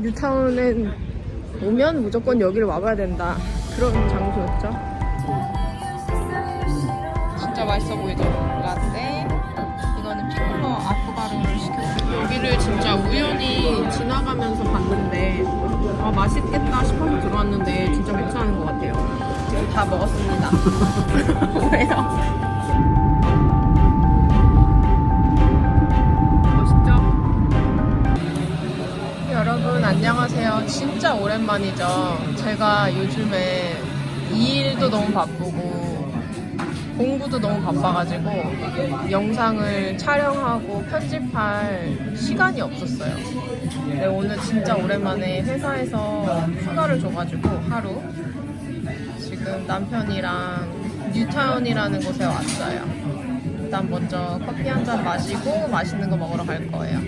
뉴타운엔 오면 무조건 여기를 와봐야 된다. 그런 장소였죠. 진짜 맛있어 보이죠? 라떼. 이거는 피클러 아프가루를 시켰어요. 여기를 진짜 우연히 지나가면서 봤는데 아 맛있겠다 싶어서 들어왔는데 진짜 괜찮은 것 같아요. 다 먹었습니다. 왜요? 오랜만이죠. 제가 요즘에 이 일도 너무 바쁘고 공부도 너무 바빠가지고 영상을 촬영하고 편집할 시간이 없었어요. 근데 오늘 진짜 오랜만에 회사에서 휴가를 줘가지고 하루 지금 남편이랑 뉴타운이라는 곳에 왔어요. 일단 먼저 커피 한 잔 마시고 맛있는 거 먹으러 갈 거예요.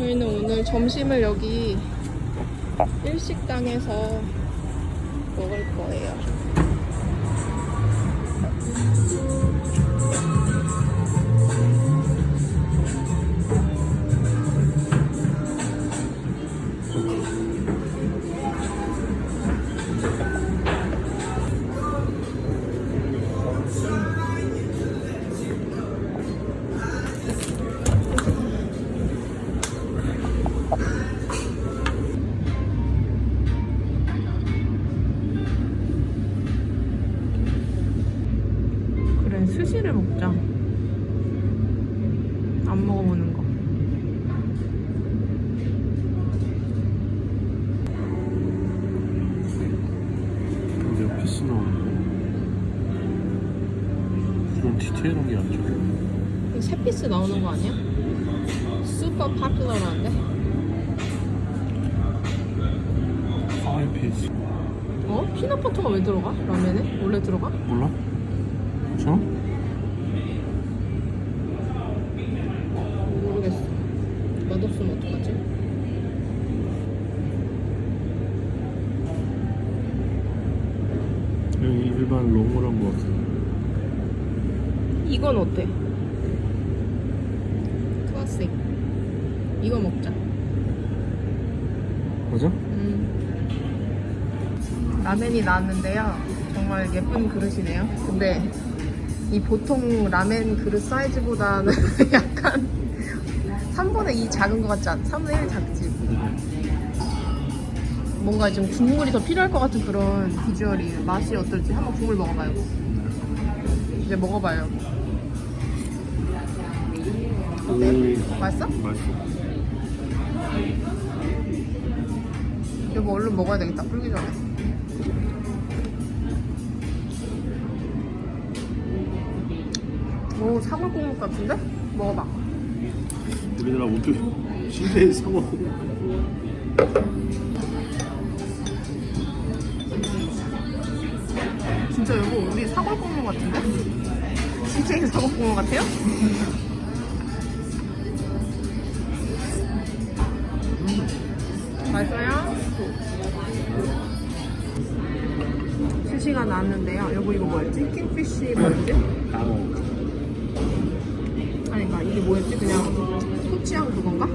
저희는 오늘 점심을 여기 일식당에서 먹을 거예요. 스시를 먹자. 안 먹어보는 거. 근데 피스 나오는데 그런 디테일한 게안 이거 세 피스 나오는 거 아니야? 슈퍼 파퓰러라는데? 파이 피스 어? 피넛버터가 왜 들어가? 라면에? 원래 들어가? 몰라? 괜찮아? 모르겠어. 맛없으면 어떡하지? 여기 일반 롱어란 거 같아 이건 어때? 클래식. 이거 먹자. 맞아? 음. 라멘이 나왔는데요. 정말 예쁜 그릇이네요. 근데 이 보통 라멘 그릇 사이즈보다는 약간 3분의 2 작은 것 같지 않아? 3분의 1 작지? 뭔가 좀 국물이 더 필요할 것 같은 그런 비주얼이에요. 맛이 어떨지 한번 국물 먹어봐요. 이제 먹어봐요. 어때? 맛있어? 맛있어 여보 얼른 먹어야 되겠다. 불기 전에. 오 사골 국물 같은데? 먹어봐. 우리나라 우주 시대의 상어 진짜 여보 우리 사골 국물 같은데? CJ 사골 국물 같아요? 맛있어요? 스시가 나왔는데요. 여보 이거 뭐였지? 킹피쉬 뭐였지? 다 먹어 아니 그러니까 이게 뭐였지? 그냥 토치하고 그건가?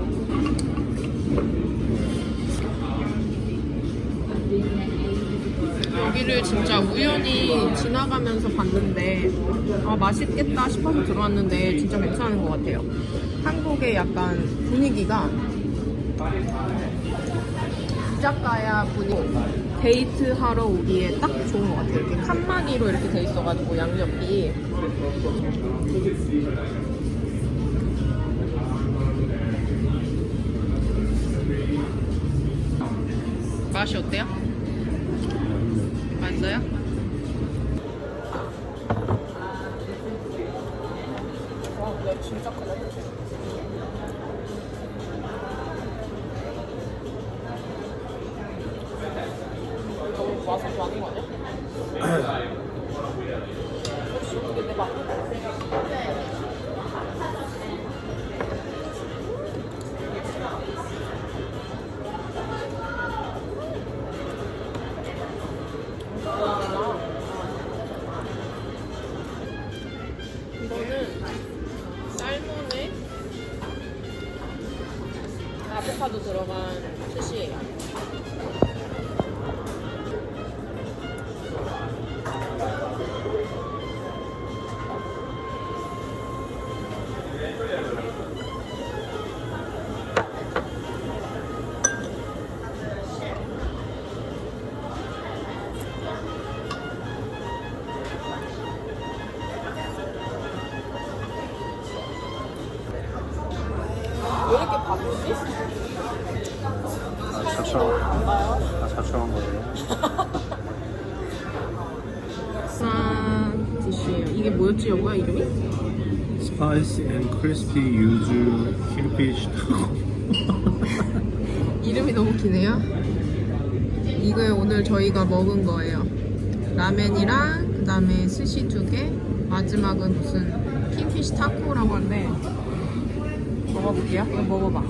여기를 진짜 우연히 지나가면서 봤는데 아 맛있겠다 싶어서 들어왔는데 진짜 괜찮은 것 같아요. 한국의 약간 분위기가 이자카야 분위기 데이트 하러 오기에 딱 좋은 것 같아요. 이렇게 칸마니로 이렇게 돼 있어가지고 양옆이 맛이 어때요? 맛있어요? 와, 야 진짜 크다. 이게 뭐였지, 여보야 이름이? 스파이시 앤 크리스피 유즈 타코. 이름이 너무 기네요. 이거 오늘 저희가 먹은 거예요. 라멘이랑 그 다음에 스시 두 개, 마지막은 무슨 킹피쉬 타코라고 하는데 먹어볼게요. 이거 먹어봐.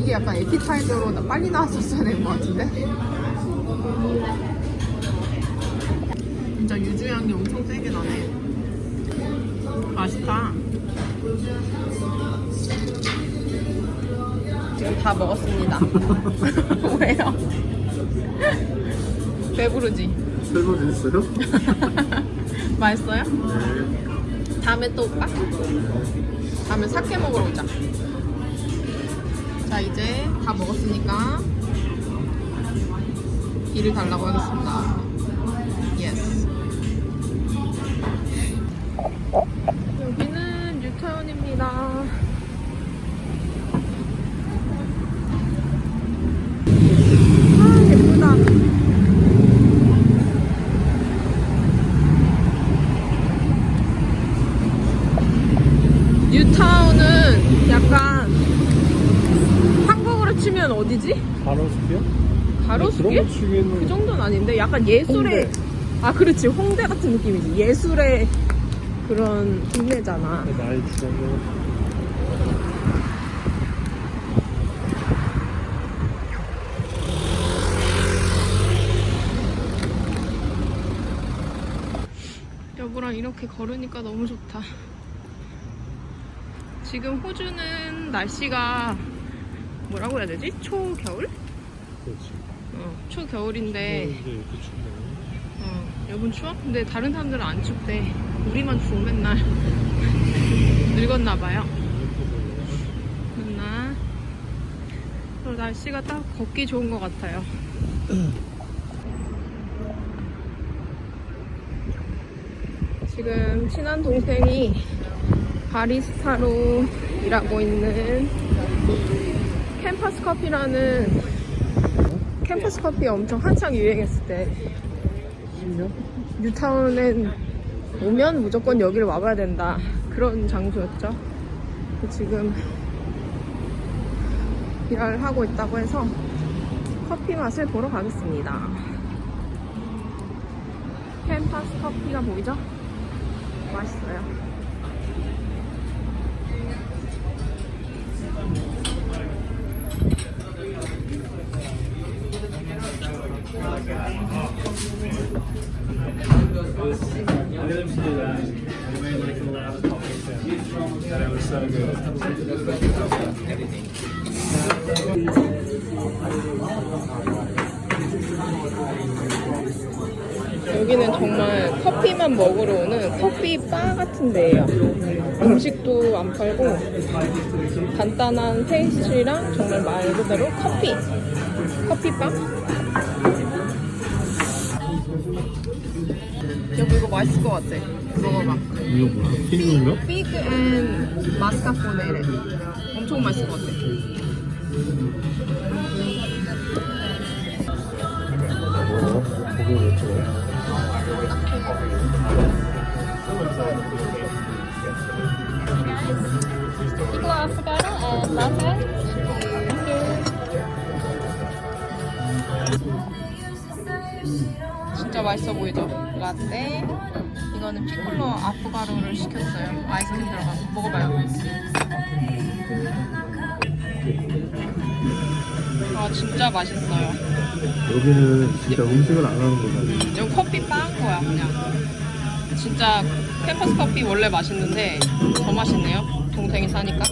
이게 약간 에피타이저로 나- 빨리 나왔었어야 될 것 같은데? 진짜 유주 향이 엄청 세게 나네. 맛있다. 지금 다 먹었습니다. 왜요? 배부르지? 설거지 했어요? 맛있어요? 네. 다음에 또 올까? 다음에 사케 먹으러 오자. 자, 이제 다 먹었으니까 길을 달라고 하겠습니다. 예스. 뉴타운입니다. 아, 예쁘다. 뉴타운은 약간 한국으로 치면 어디지? 가로수요? 가로수길? 치기에는 그 정도는 아닌데 약간 예술의 홍대. 아 그렇지 홍대 같은 느낌이지 예술의 그런 동네잖아 나의 주장은 여보랑 이렇게 걸으니까 너무 좋다 지금 호주는 날씨가 뭐라고 해야 되지? 초겨울? 그렇지. 어, 초겨울인데 이제 이렇게 춥네. 추워? 근데 다른 사람들은 안 춥대. 우리만 추워 맨날. 늙었나 봐요. 맨날. 날씨가 딱 걷기 좋은 것 같아요. 지금 친한 동생이 바리스타로 일하고 있는 캠퍼스 커피라는 캠퍼스 커피 엄청 한창 유행했을 때 10년? 뉴타운엔 오면 무조건 여기를 와봐야 된다 그런 장소였죠. 지금 일을 하고 있다고 해서 커피 맛을 보러 가겠습니다. 캠퍼스 커피가 보이죠? 맛있어요. 여기는 정말 커피만 먹으러 오는 커피 바 같은 데예요. 음식도 안 팔고 간단한 페이스트리랑 정말 말 그대로 커피. 커피 바. 여기 이거 맛있을 것 같아. 먹어봐. 이거 뭐야? 튀김인가? 피그 앤 마스카포네래. 엄청 맛있을 것 같아. 라떼. 이거는 피콜로 아프가루를 시켰어요. 아이스크림 들어간 거. 먹어봐요. 아 진짜 맛있어요. 여기는 진짜 음식을 안 하는 거잖아. 이거 커피 빵 거야 그냥. 진짜 캠퍼스 커피 원래 맛있는데 더 맛있네요. 동생이 사니까.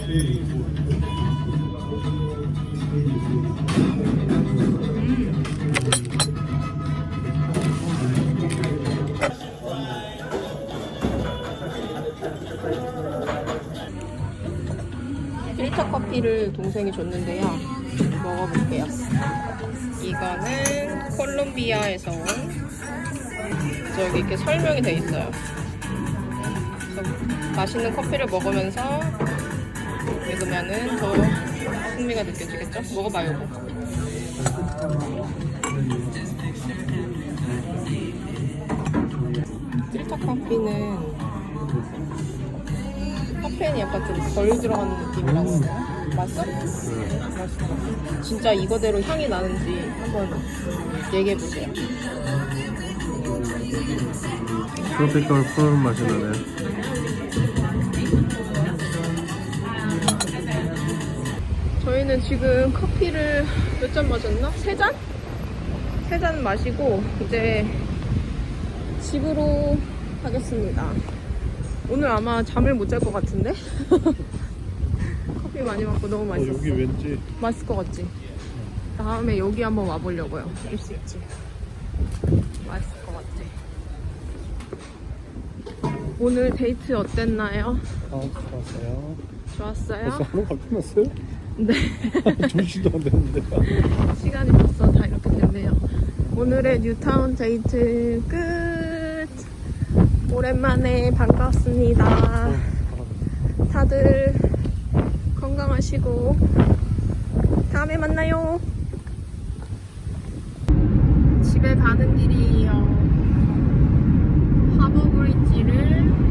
커피를 동생이 줬는데요. 먹어볼게요. 이거는 콜롬비아에서 온 저기 이렇게 설명이 돼 있어요. 맛있는 커피를 먹으면서 읽으면은 더 흥미가 느껴지겠죠? 먹어봐요. 필터 커피는 카페인이 약간 좀 덜 들어간 느낌이라고 되나? 맛있어? 맛있어. 진짜 이거대로 향이 나는지 한번 얘기해 보세요. 트로피컬 푸른 맛이 나네. 저희는 지금 커피를 몇 잔 마셨나? 세 잔? 세 잔 마시고 이제 집으로 가겠습니다. 오늘 아마 잠을 못 잘 것 같은데? 커피 많이 먹고 너무 어, 맛있었어. 여기 왠지 맛있을 것 같지? 다음에 여기 한번 와보려고요. 일수 있지. 맛있을 것 같아. 오늘 데이트 어땠나요? 아, 좋았어요. 좋았어요? 벌써 하루 가 끝났어요? 네. 두 시도 안 됐는데. 시간이 벌써 다 이렇게 됐네요. 오늘의 뉴타운 데이트 끝. 오랜만에 반갑습니다. 다들 건강 하시고 다음에 만나요. 집에 가는 길이에요. 하버 브릿지를